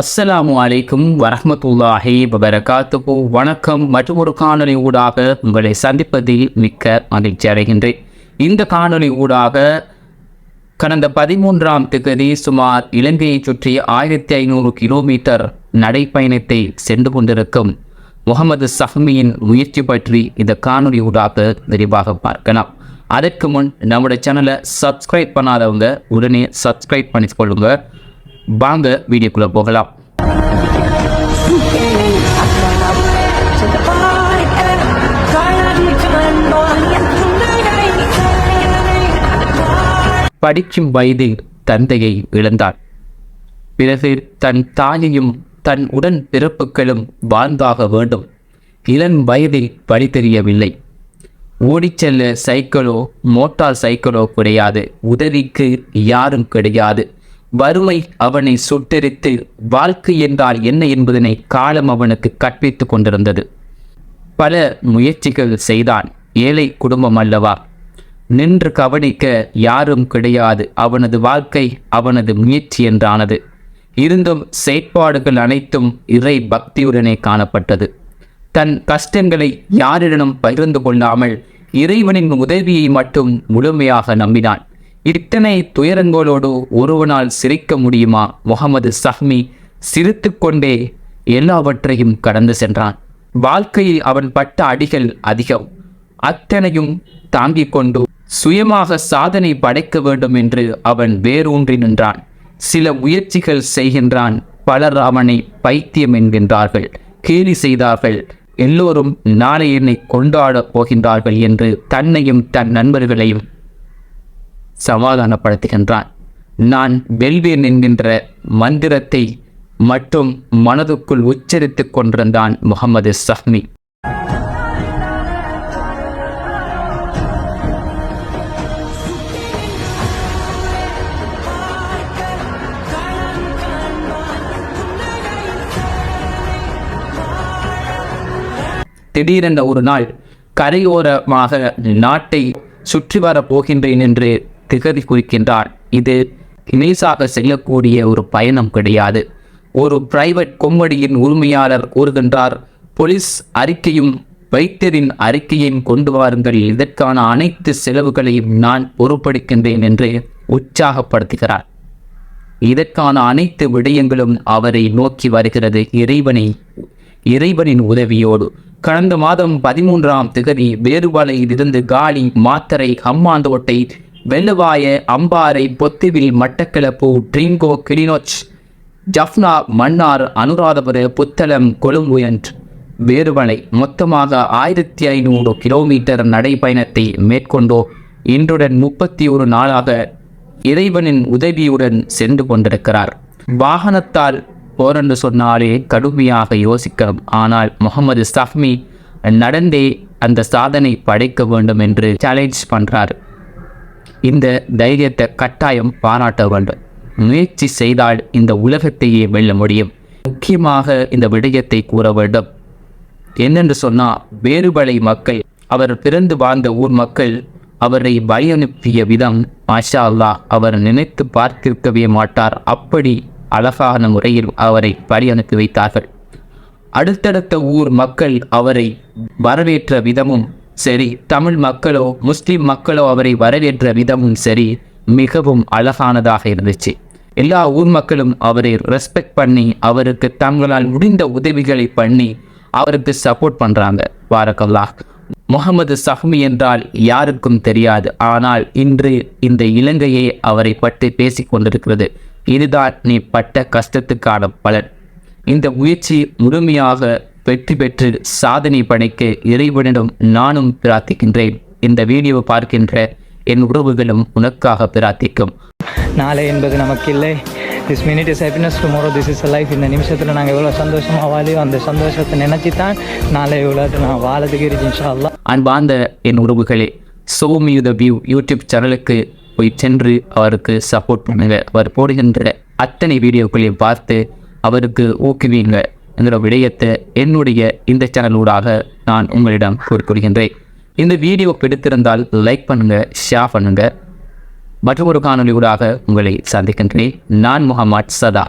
அஸ்ஸலாமு அலைக்கும் வரஹ்மத்துல்லாஹி வபரகாத்துஹு. வணக்கம் மற்றும் ஒரு காணொலி ஊடாக உங்களை சந்திப்பதில் மிக்க மகிழ்ச்சி அடைகின்றேன். இந்த காணொளி ஊடாக கடந்த பதிமூன்றாம் திகதி சுமார் இலங்கையை சுற்றி ஆயிரத்தி ஐநூறு கிலோமீட்டர் நடைப்பயணத்தை சென்று கொண்டிருக்கும் முகமது சஹ்மியின் முயற்சி பற்றி இந்த காணொலி ஊடாக விரிவாக பார்க்கலாம். அதற்கு முன் நம்முடைய சேனலை சப்ஸ்கிரைப் பண்ணாதவங்க உடனே சப்ஸ்கிரைப் பண்ணிக்கொள்ளுங்க. வாங்க வீடியோக்குள்ளே போகலாம். படிக்கும் வயதில் தந்தையை இழந்தார். பிறகு தன் தாயையும் தன் உடன் பிறப்புகளும் வாழ்ந்தாக வேண்டும். இளம் வயதில் வழி தெரியவில்லை. ஓடிச் செல்ல சைக்கிளோ மோட்டார் சைக்கிளோ கிடையாது. உதவிக்கு யாரும் கிடையாது. வறுமை அவனை சுட்டெரித்து வாழ்க்கை என்றால் என்ன என்பதனை காலம் அவனுக்கு கற்பித்துக் கொண்டிருந்தது. பல முயற்சிகள் செய்தான். ஏழை குடும்பம் அல்லவா? நின்று கவனிக்க யாரும் கிடையாது. அவனது வாழ்க்கை அவனது முயற்சி என்றானது. இருந்தும் செயற்பாடுகள் அனைத்தும் இறை பக்தியுடனே காணப்பட்டது. தன் கஷ்டங்களை யாரிடனும் பகிர்ந்து கொள்ளாமல் இறைவனின் உதவியை மட்டும் முழுமையாக நம்பினான். இத்தனை துயரங்களோடு ஒருவனால் சிரிக்க முடியுமா? முகமது சஹ்மி சிரித்துக்கொண்டே எல்லாவற்றையும் கடந்து சென்றான். வாழ்க்கையில் அவன் பட்ட அடிகள் அதிகம். அத்தனையும் தாங்கிக் கொண்டு சுயமாக சாதனை படைக்க வேண்டும் என்று அவன் வேரூன்றி நின்றான். சில முயற்சிகள் செய்கின்றான். பலர் அவனை பைத்தியம் என்கின்றார்கள். கேலி செய்தார்கள். எல்லோரும் நாளை என்னை கொண்டாடப் போகின்றார்கள் என்று தன்னையும் தன் நண்பர்களையும் சமாதானப்படுத்துகின்றான். நான் வெல்வேன் என்கின்ற மந்திரத்தை மட்டும் மனதுக்குள் உச்சரித்துக் கொண்டிருந்தான் முகமது சஹ்மி. திடீரென்ற ஒரு நாள் கரையோரமாக நாட்டை சுற்றி வரப் போகின்றேன் என்று திகதி குறிக்கின்றார் இது லேசாக செல்லக்கூடிய ஒரு பயணம் கிடையாது. ஒரு பிரைவேட் கொம்படியின் உரிமையாளர் கூறுகின்றார் போலீஸ் அறிக்கையும் வைத்தியரின் அறிக்கையையும் கொண்டு வாருங்கள். இதற்கான அனைத்து செலவுகளையும் நான் பொறுப்படுகின்றேன் என்று உற்சாகப்படுத்துகிறார். இதற்கான அனைத்து விடயங்களும் அவரை நோக்கி வருகிறது. இறைவனை இறைவனின் உதவியோடு. கடந்த மாதம் பதிமூன்றாம் திகதி வேறுபாலையில் இருந்து காலி மாத்தரை ஹம்மாந்தோட்டை வெள்ளுவாய அம்பாறை பொத்துவில் மட்டக்களப்பு ட்ரிங்கோ கிளினோச் ஜஃப்னா மன்னார் அனுராதபுர புத்தளம் கொழும்பு என்று மொத்தமாக ஆயிரத்தி ஐநூறு கிலோமீட்டர் நடைப்பயணத்தை மேற்கொண்டோ இன்றுடன் முப்பத்தி ஒரு நாளாக இறைவனின் உதவியுடன் சென்று கொண்டிருக்கிறார். வாகனத்தால் போரென்று சொன்னாலே கடுமையாக யோசிக்க ஆனால் முகமது சஃப்மி நடந்தே அந்த சாதனை படைக்க வேண்டும் என்று சேலஞ்ச் பண்ணுறார் இந்த தைரியத்தை கட்டாயம் பாராட்ட வேண்டும். முயற்சி செய்தால் இந்த உலகத்தையே வெல்ல முடியும். முக்கியமாக இந்த விடயத்தை கூற வேண்டும். என்னென்று சொன்னால் வேறுபலை மக்கள் அவர் பிறந்து வாழ்ந்த ஊர் மக்கள் அவரை பயனுப்பிய விதம் மாஷா அல்லாஹ் அவர் நினைத்து பார்த்திருக்கவே மாட்டார். அப்படி அழகான முறையில் அவரை வழி அனுப்பி வைத்தார்கள். அடுத்தடுத்த ஊர் மக்கள் அவரை வரவேற்ற விதமும் சரி தமிழ் மக்களோ முஸ்லீம் மக்களோ அவரை வரவேற்ற விதமும் சரி மிகவும் அழகானதாக இருந்துச்சு. எல்லா ஊர் மக்களும் அவரை ரெஸ்பெக்ட் பண்ணி அவருக்கு தங்களால் முடிந்த உதவிகளை பண்ணி அவருக்கு சப்போர்ட் பண்ணுறாங்க பாரக்கல்லா முகமது சஹ்மி என்றால் யாருக்கும் தெரியாது. ஆனால் இன்று இந்த இலங்கையே அவரை பற்றி பேசி கொண்டிருக்கிறது. இதுதான் நீ பட்ட கஷ்டத்துக்கான பலன். இந்த முயற்சி முழுமையாக வெற்றி பெற்று சாதனை படைக்க இறைவனிடம் நானும் பிரார்த்திக்கின்றேன். இந்த வீடியோவை பார்க்கின்ற என் உறவுகளும் உனக்காக பிரார்த்திக்கும். நாளை என்பது நமக்கு இல்லை this minute is happiness tomorrow this is life இந்த நிமிஷத்தில் நாங்கள் எவ்வளோ சந்தோஷமாக வாழியோ அந்த சந்தோஷத்தை நினச்சி தான் நாளை இவ்வளோ நான் வாழதுக்கு அல்லாஹ் அன்பார்ந்த என் உறவுகளே show me the view YouTube சேனலுக்கு போய் சென்று அவருக்கு சப்போர்ட் பண்ணுங்க. அவர் போடுகின்ற அத்தனை வீடியோக்களையும் பார்த்து அவருக்கு ஊக்குவீங்க. என்கிற விடயத்தை என்னுடைய இந்த சேனலூடாக நான் உங்களிடம் கூறிக்கொள்கின்றேன். இந்த வீடியோ பிடித்திருந்தால் லைக் பண்ணுங்க ஷேர் பண்ணுங்க. மற்றொரு காணொலியூடாக உங்களை சந்திக்கின்றேன். நான் முகமது சதா.